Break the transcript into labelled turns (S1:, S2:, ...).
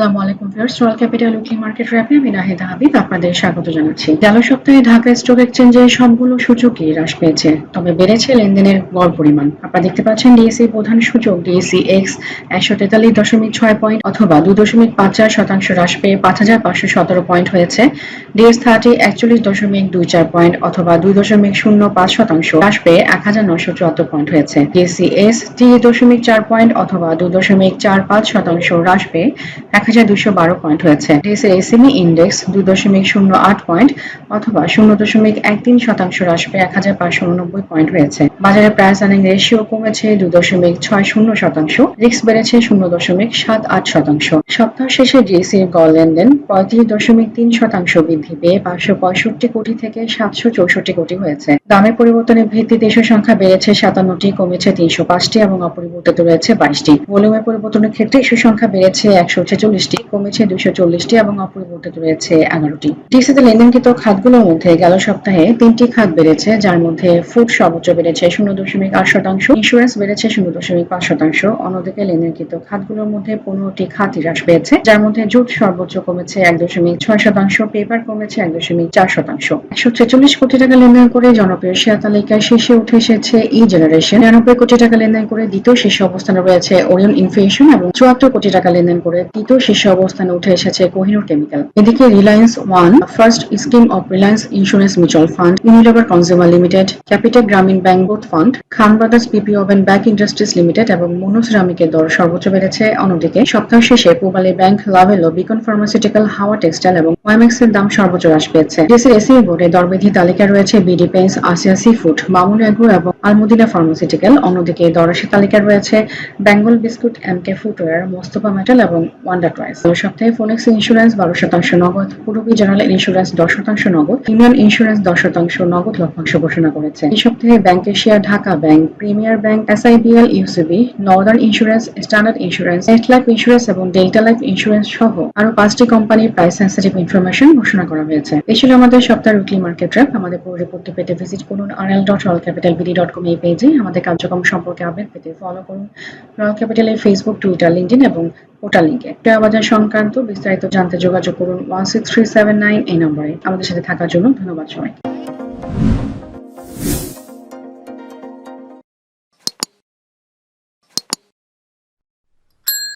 S1: আসসালামু আলাইকুম viewers, royal capital weekly market র্যাপে আমি নাহিদা হাবিব আপনাদের স্বাগত জানাচ্ছি। গেল সপ্তাহে ঢাকা স্টক এক্সচেঞ্জে সবগুলো সূচকই হ্রাস পেয়েছে, তবে বেড়েছে লেনদেনের গড় পরিমাণ। আপনারা দেখতে পাচ্ছেন ডিএসসি প্রধান সূচক ডিএসসি এক্স একশো পয়েন্ট অথবা দুই দশমিক পাঁচ চার শতাংশ হ্রাস পেয়ে পাঁচ হাজার পাঁচশো সতেরো পয়েন্ট হয়েছে। ডিএস থার্টি একচল্লিশ দশমিক দুই চার পয়েন্ট অথবা দুই দশমিক শূন্য পাঁচ শতাংশ হ্রাস পেয়ে এক হাজার নশো চুয়াত্তর পয়েন্ট হয়েছে। ডিএসসি এস তিরিশ দশমিক চার পয়েন্ট অথবা দুই দশমিক চার পাঁচ শতাংশ হ্রাস পেয়ে এক হাজার পয়েন্ট হয়েছে। এসএমই ইন্ডেক্স দুই দশমিক শূন্য আট পয়েন্ট অথবা শূন্য দশমিক এক তিন শতাংশ হ্রাস পেয়ে এক হাজার পাঁচশো উননব্বই পয়েন্ট হয়েছে। বাজারে প্রাইস আর্নিং রেশিও কমেছে দুই দশমিক ছয় শূন্য শতাংশ বেড়েছে শূন্য দশমিক সাত আট শতাংশ। সপ্তাহ শেষে ডিএসসির গড় লেনদেন পঁয়ত্রিশ দশমিক তিন শতাংশ বৃদ্ধি পেয়ে পাঁচশো পঁয়ষট্টি কোটি থেকে সাতশো চৌষট্টি কোটি হয়েছে। দামের পরিবর্তনের ভিত্তিতে এসব সংখ্যা বেড়েছে সাতান্নটি, কমেছে তিনশো পাঁচটি এবং অপরিবর্তিত রয়েছে বাইশটি। ভলিউমের পরিবর্তনের ক্ষেত্রে এসব সংখ্যা বেড়েছে একশো ছেচল্লিশটি কমেছে দুশো চল্লিশটি এবং অপরিবর্তিত রয়েছে এগারোটি। ডিএসসিতে লেনদেনকৃত খাতগুলোর মধ্যে গেল সপ্তাহে তিনটি খাত বেড়েছে, যার মধ্যে ফুড সর্বোচ্চ বেড়েছে শূন্য দশমিক আট শতাংশ ইন্স্যুরেন্স বেড়েছে শূন্য দশমিক পাঁচ শতাংশ। অন্যদিকে লেনদেনকৃত খাতগুলোর মধ্যে পনেরোটি খাত হ্রাস পেয়েছে, যার মধ্যে জুট সর্বোচ্চ কমেছে এক দশমিক ছয় শতাংশ, পেপার কমেছে এক দশমিক চার শতাংশ। একশো ছেচল্লিশ কোটি টাকা লেনদেন করে জনপ্রিয় শেয়ার তালিকায় শীর্ষে উঠে এসেছে ই জেনারেশন। নিরানব্বই কোটি টাকা লেনদেন করে দ্বিতীয় শীর্ষ অবস্থানে রয়েছে ওরিয়ন ইনফিউশন এবং চুয়াত্তর কোটি টাকা লেনদেন করে তৃতীয় শীর্ষ অবস্থানে উঠে এসেছে কোহিনুর কেমিক্যাল। এদিকে Reliance one first scheme of Reliance insurance mutual fund Unilever consumer limited capital Grameen bank both fund Khan brothers PP woven bag industries limited এবং মনোসিরামিকের দর সর্বোচ্চ বেড়েছে। অন্যদিকে সপ্তাহ শেষে Pubali bank Lovello Beacon pharmaceutical হাওয়া টেক্সটাইল এবং ওয়াইম্যাক্স এর দাম সর্বোচ্চ হ্রাস পেয়েছে। দেশের এসি বোর্ডে দরবিধি তালিকায় রয়েছে BD pens Asia sea food Mamun agro এবং আলমুদিনা ফার্মাসিউটিক্যাল অন্যদিকে দরাসি তালিকায় রয়েছে Bengal biscuit M K footwear Mostafa metal এবং ওয়ান্ডার টয়েস সপ্তাহে ফোনেক্স ইন্স্যুরেন্স বারো শতাংশ নগদ জেনারেল ইন্স্যুরেন্স দশ শতাংশ নগদ ইউনিয়ন ইন্স্যুরেন্স দশ শতাংশ নগদ লভ্যাংশ ঘোষণা করেছে। এই সপ্তাহে bank Asia Dhaka bank premier bank UCB northern insurance standard insurance life insurance এবং ডেল্টা লাইফ ইন্স্যুরেন্স সহ আরও পাঁচটি কোম্পানির প্রাইস সেন্সিটিভ ইনফরমেশন ঘোষণা করা হয়েছে। এই ছিল আমাদের সপ্তাহের উইকলি মার্কেট র্যাপ আমাদের পুরো রিপোর্টটি পেতে ভিজিট করুন RL dot royal capital BD dot com এই পেজে আমাদের কার্যক্রম সম্পর্কে আপডেট পেতে ফলো করুন রয়্যাল ক্যাপিটালের ফেসবুক টুইটার লিঙ্কডিন এবং ওটা লিঙ্কে শেয়ার বাজার সংক্রান্ত বিস্তারিত জানতে যোগাযোগ করুন one six three seven nine এই নম্বরে। আমাদের সাথে থাকার জন্য ধন্যবাদ সবাইকে।